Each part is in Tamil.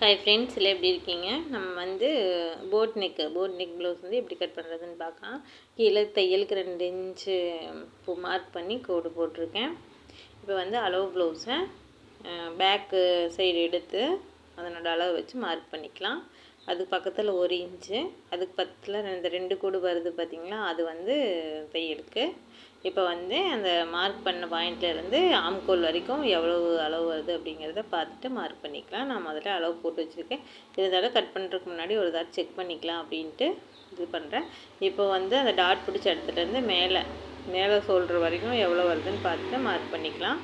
ஹாய் ஃப்ரெண்ட்ஸ் இல்லை எப்படி இருக்கீங்க? நம்ம வந்து boat neck boat neck blouse வந்து எப்படி கட் பண்ணுறதுன்னு பார்க்கலாம். கீழே தையலுக்கு ரெண்டு இன்ச்சு இப்போ மார்க் பண்ணி கோடு போட்டிருக்கேன். இப்போ வந்து அளவு ப்ளவுஸை பேக்கு சைடு எடுத்து அதனோட அளவு வச்சு மார்க் பண்ணிக்கலாம். அது பக்கத்தில் ஒரு இன்ச்சு. அதுக்கு பக்கத்தில் இந்த ரெண்டு கூடு வருது பார்த்திங்களா அது வந்து தையலுக்கு இப்போ வந்து அந்த மார்க் பண்ண பாயிண்ட்லேருந்து ஆம்கோல் வரைக்கும் எவ்வளவு அளவு வருது அப்படிங்கிறத பார்த்துட்டு மார்க் பண்ணிக்கலாம். நான் முதல்ல அளவு போட்டு வச்சுருக்கேன். இருந்தாலும் கட் பண்ணுறதுக்கு முன்னாடி ஒரு தடவை செக் பண்ணிக்கலாம் அப்படின்ட்டு இது பண்ணுறேன் இப்போ வந்து அந்த டாட் பிடிச்ச இடத்துலேருந்து மேலே மேலே சொல்கிற வரைக்கும் எவ்வளோ வருதுன்னு பார்த்துட்டு மார்க் பண்ணிக்கலாம்.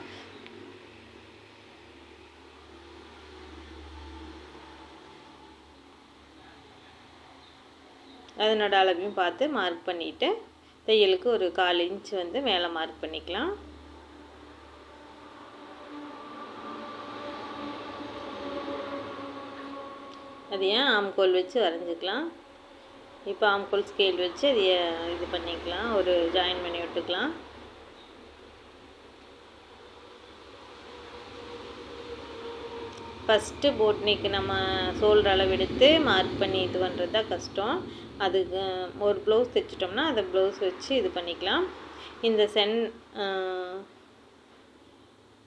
அதனோட அளவையும் பார்த்து மார்க் பண்ணிவிட்டு தையலுக்கு ஒரு கால் இன்ச் வந்து மேலே மார்க் பண்ணிக்கலாம். அது ஏன் ஆம்கோல் வச்சு வரைஞ்சிக்கலாம்? இப்போ ஆம்கோல் ஸ்கேல் வச்சு அது இது பண்ணிக்கலாம். ஒரு ஜாயின் பண்ணி விட்டுக்கலாம். ஃபஸ்ட்டு போட்னிக்கு நம்ம சோல்டர் அளவு எடுத்து மார்க் பண்ணி இது பண்ணுறது தான் கஷ்டம். அதுக்கு ஒரு ப்ளவுஸ் தைச்சிட்டோம்னா அதை ப்ளவுஸ் வச்சு இது பண்ணிக்கலாம். இந்த சென்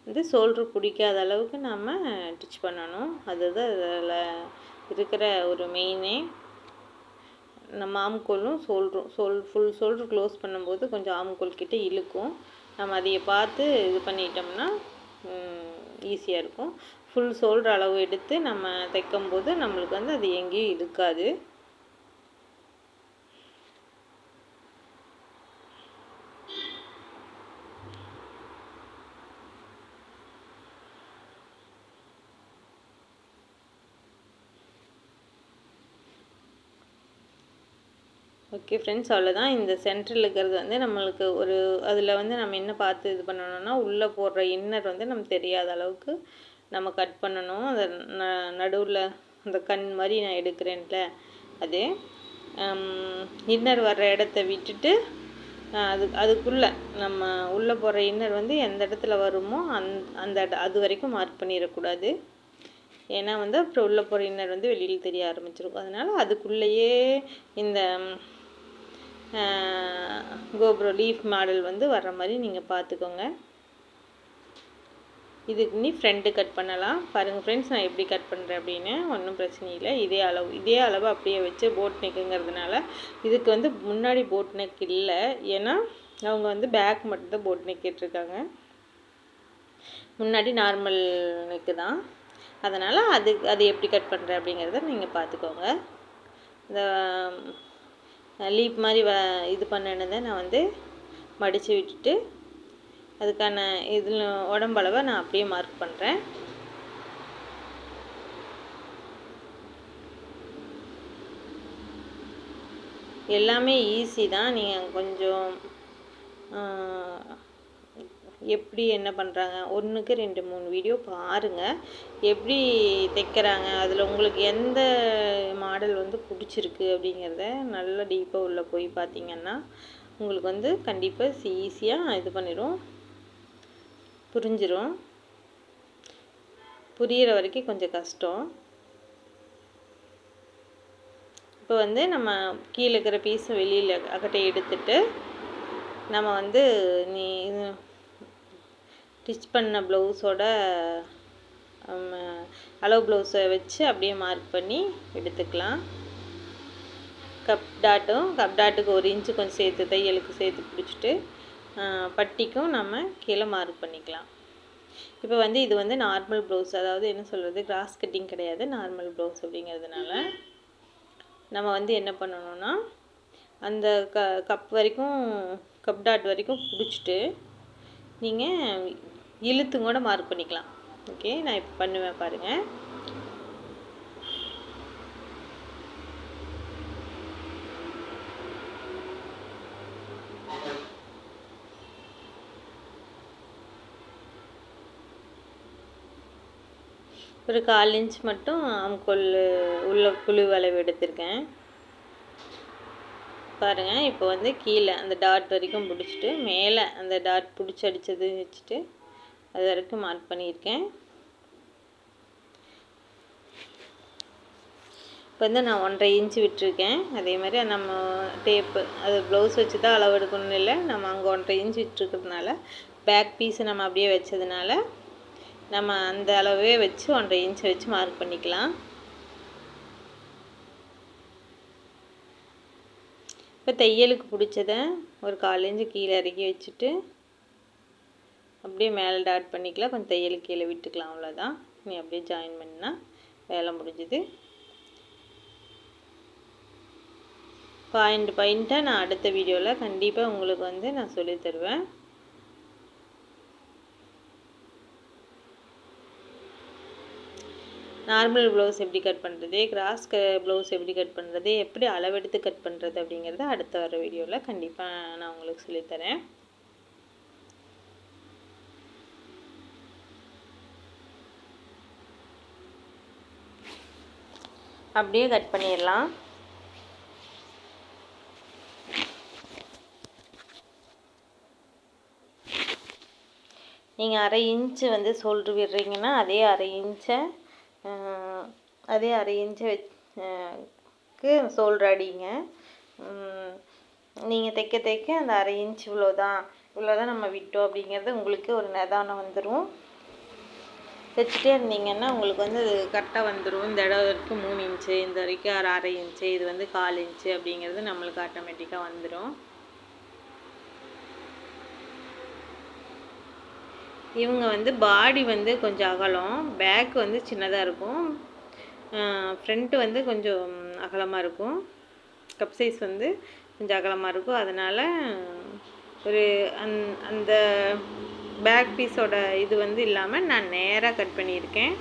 வந்து சோல்ட்ரு பிடிக்காத அளவுக்கு நம்ம டிச் பண்ணணும். அதுதான் அதில் இருக்கிற ஒரு மெயினே நம்ம ஆம்கோலும் சோல்ட்ரும் சோல் ஃபுல் சோல்ட்ரு க்ளோஸ் பண்ணும்போது கொஞ்சம் ஆம்கோல் கிட்டே இழுக்கும். நம்ம அதையை பார்த்து இது பண்ணிட்டோம்னா ஈஸியாக இருக்கும். ஃபுல் சோல்ட்ரு அளவு எடுத்து நம்ம தைக்கும்போது நம்மளுக்கு வந்து அது எங்கேயும் இருக்காது. ஓகே ஃப்ரெண்ட்ஸ் அவ்வளோதான் இந்த சென்டரில் இருக்கிறது வந்து நம்மளுக்கு ஒரு அதில் வந்து நம்ம என்ன பார்த்து இது பண்ணணும்னா உள்ளே போடுற இன்னர் வந்து நம்ம தெரியாத அளவுக்கு நம்ம கட் பண்ணணும். அந்த நடுவில் அந்த கண் மாதிரி நான் எடுக்கிறேன்ல. அது இன்னர் வர்ற இடத்த விட்டுட்டு அது அதுக்குள்ளே நம்ம உள்ளே போகிற இன்னர் வந்து எந்த இடத்துல வருமோ அந் அந்த அது வரைக்கும் மார்க் பண்ணிடக்கூடாது. ஏன்னா வந்து அப்புறம் உள்ளே போகிற இன்னர் வந்து வெளியில் தெரிய ஆரம்பிச்சிருக்கும். அதனால் அதுக்குள்ளேயே இந்த கோபுரம் லீஃப் மாடல் வந்து வர்ற மாதிரி நீங்கள் பார்த்துக்கோங்க. இதுக்கு நீ ஃப்ரெண்டு கட் பண்ணலாம். பாருங்கள் ஃப்ரெண்ட்ஸ் நான் எப்படி கட் பண்ணுறேன் அப்படின்னு ஒன்றும் பிரச்சனை இல்லை. இதே அளவு இதே அளவு அப்படியே வச்சு போட் நெக்குங்கிறதுனால இதுக்கு வந்து முன்னாடி போட் நெக் இல்லை. ஏன்னா அவங்க வந்து பேக் மட்டும்தான் போட் நெக் கேட்டிருக்காங்க. முன்னாடி நார்மல் நெக்கு தான். அதனால் அது அது எப்படி கட் பண்ணுறேன் அப்படிங்கிறத நீங்கள் பார்த்துக்கோங்க. இந்த லீப் மாதிரி வ இது பண்ணினதை நான் வந்து மடித்து விட்டுட்டு அதுக்கான இதில் உடம்பளவை நான் அப்படியே மார்க் பண்ணுறேன் எல்லாமே ஈஸி தான். நீங்கள் கொஞ்சம் எப்படி என்ன பண்ணுறாங்க ஒன்றுக்கு ரெண்டு மூணு வீடியோ பாருங்கள் எப்படி தைக்கிறாங்க? அதில் உங்களுக்கு எந்த மாடல் வந்து பிடிச்சிருக்கு அப்படிங்கிறத நல்லா டீப்பாக உள்ளே போய் பார்த்தீங்கன்னா உங்களுக்கு வந்து கண்டிப்பாக ஈஸியாக இது பண்ணிடும் புரிஞ்சிடும் புரிகிற வரைக்கும் கொஞ்சம் கஷ்டம். இப்போ வந்து நம்ம கீழே இருக்கிற பீஸை வெளியில் அகட்டை எடுத்துட்டு நம்ம வந்து நீ ஸ்டிச் பண்ண ப்ளவுஸோட அளவு ப்ளவுஸை வச்சு அப்படியே மார்க் பண்ணி எடுத்துக்கலாம். கப் டாட்டும் கப் டாட்டுக்கு ஒரு இன்ச்சு கொஞ்சம் சேர்த்து தையலுக்கு சேர்த்து பிடிச்சிட்டு பட்டிக்கும் நம்ம கீழே மார்க் பண்ணிக்கலாம். இப்போ வந்து இது வந்து நார்மல் ப்ளவுஸ் அதாவது என்ன சொல்கிறது கிராஸ் கட்டிங் கிடையாது நார்மல் ப்ளவுஸ் அப்படிங்கிறதுனால. நம்ம வந்து என்ன பண்ணணும்னா அந்த க கப் வரைக்கும் கப் டாட் வரைக்கும் பிடிச்சிட்டு நீங்கள் இழுத்துங்கூட மார்க் பண்ணிக்கலாம். ஓகே நான் இப்போ பண்ணுவேன் பாருங்கள் ஒரு கால் இன்ச் மட்டும் ஆம்கோல் உள்ள குழு வளைவு எடுத்திருக்கேன். பாருங்கள் இப்போ வந்து கீழே அந்த டாட் வரைக்கும் பிடிச்சிட்டு மேலே அந்த டாட் பிடிச்சி அடித்தது வச்சுட்டு அது வரைக்கும் மார்க் பண்ணியிருக்கேன். இப்போ வந்து நான் ஒன்றரை இன்ச்சு விட்டுருக்கேன். அதே மாதிரி நம்ம டேப்பு அது ப்ளவுஸ் வச்சு தான் அளவு எடுக்கணும்னு இல்லை நம்ம அங்கே ஒன்றரை இன்ச்சு விட்டுருக்கிறதுனால பேக் பீஸை நம்ம அப்படியே வச்சதுனால நம்ம அந்த அளவே வச்சு ஒன்றரை இன்ச்சை வச்சு மார்க் பண்ணிக்கலாம். இப்போ தையலுக்கு பிடிச்சத ஒரு கால் இன்ச்சு கீழே இறக்கி வச்சுட்டு அப்படியே மேலே டாட் பண்ணிக்கலாம். கொஞ்சம் தையலுக்கு கீழே விட்டுக்கலாம் அவ்வளோதான் நீ அப்படியே ஜாயின் பண்ணால் வேலை முடிஞ்சுது. பாயிண்ட் பாயிண்ட்டாக நான் அடுத்த வீடியோவில் கண்டிப்பாக உங்களுக்கு வந்து நான் சொல்லித்தருவேன் நார்மல் ப்ளவுஸ் எப்படி கட் பண்ணுறது கிராஸ் க ப்ளவுஸ் எப்படி கட் பண்ணுறது எப்படி அளவெடுத்து கட் பண்ணுறது அப்படிங்கிறத அடுத்த வர வீடியோவில் கண்டிப்பாக நான் உங்களுக்கு சொல்லித்தரேன் அப்படியே கட் பண்ணிடலாம். நீங்கள் அரை இன்ச்சு வந்து சொல்லிட்டு விடுறீங்கன்னா அதே அரை இன்ச்சை அதே அரை இன்ச்சு வச்சு சோல்ட்ரு அடிங்க நீங்கள் தைக்க தைக்க அந்த அரை இன்ச் இவ்வளோ தான் இவ்வளோ தான் நம்ம விட்டோம் அப்படிங்கிறது உங்களுக்கு ஒரு நிதானம் வந்துடும் தைச்சிட்டே இருந்தீங்கன்னா உங்களுக்கு வந்து அது கரெக்டாக வந்துடும் இந்த இடம் வரைக்கும் மூணு இன்ச்சு இந்த வரைக்கும் அரை அரை இன்ச்சு இது வந்து கால் இன்ச்சு அப்படிங்கிறது நம்மளுக்கு ஆட்டோமேட்டிக்காக வந்துடும் இவங்க வந்து பாடி வந்து கொஞ்சம் அகலம் பேக் வந்து சின்னதாக இருக்கும். ஃப்ரண்ட்டு வந்து கொஞ்சம் அகலமாக இருக்கும். கப் சைஸ் வந்து கொஞ்சம் அகலமாக இருக்கும். அதனால் ஒரு அந் அந்த பேக் பீஸோட இது வந்து இல்லாமல் நான் நேராக கட் பண்ணியிருக்கேன்.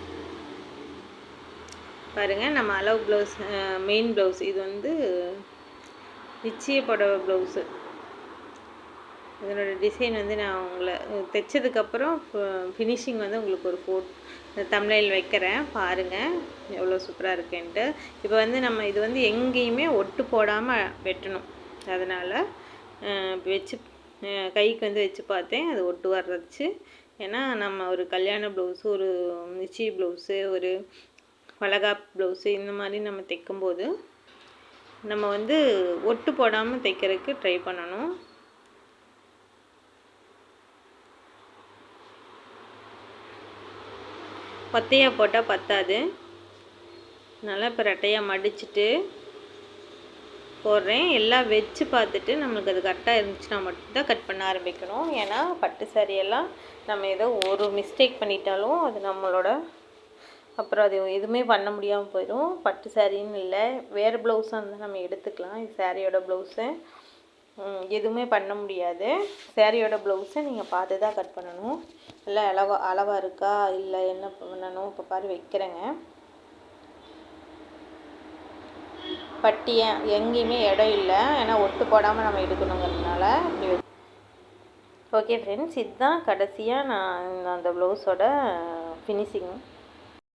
பாருங்கள் நம்ம அளவு ப்ளவுஸ் மெயின் ப்ளவுஸ் இது வந்து நிச்சய புடவை ப்ளவுஸு இதனோட டிசைன் வந்து நான் உங்களை தைச்சதுக்கப்புறம் ஃபினிஷிங் வந்து உங்களுக்கு ஒரு ஃபோட் தமிழில் வைக்கிறேன் பாருங்கள் எவ்வளோ சூப்பராக இருக்குன்ட்டு. இப்போ வந்து நம்ம இது வந்து எங்கேயுமே ஒட்டு போடாமல் வெட்டணும். அதனால் வச்சு கைக்கு வந்து வச்சு பார்த்தேன். அது ஒட்டு வர்றச்சு ஏன்னா நம்ம ஒரு கல்யாண ப்ளவுஸு ஒரு நிச்சய ப்ளவுஸு ஒரு வளகாப் ப்ளவுஸு இந்த மாதிரி நம்ம தைக்கும்போது நம்ம வந்து ஒட்டு போடாமல் தைக்கிறதுக்கு ட்ரை பண்ணணும். பத்தையாக போட்டால் பத்தாது. நல்லா இப்போ ரெட்டையாக மடிச்சுட்டு போடுறேன். எல்லாம் வச்சு பார்த்துட்டு நம்மளுக்கு அது கரெக்டாக இருந்துச்சுன்னா மட்டும்தான் கட் பண்ண ஆரம்பிக்கணும். ஏன்னா பட்டு சாரியெல்லாம் நம்ம ஏதோ ஒரு மிஸ்டேக் பண்ணிட்டாலும் அது நம்மளோட அப்புறம் அது எதுவுமே பண்ண முடியாமல் போயிடும் பட்டு சாரின்னு இல்லை. வேறு ப்ளவுஸாக இருந்தால் நம்ம எடுத்துக்கலாம். இது சாரியோட ப்ளவுஸு எதுவுமே பண்ண முடியாது. சேரீயோட ப்ளவுஸை நீங்கள் பார்த்து தான் கட் பண்ணணும். இல்லை அளவா அளவாக இருக்கா இல்லை என்ன பண்ணணும் இப்போ பாரு வைக்கிறேங்க. பட்டியை எங்கேயுமே இடம் இல்லை. ஏன்னா ஒட்டு போடாமல் நம்ம எடுக்கணுங்கிறதுனால இப்படி ஓகே ஃப்ரெண்ட்ஸ் இதுதான் கடைசியாக நான் அந்த ப்ளவுஸோட ஃபினிஷிங்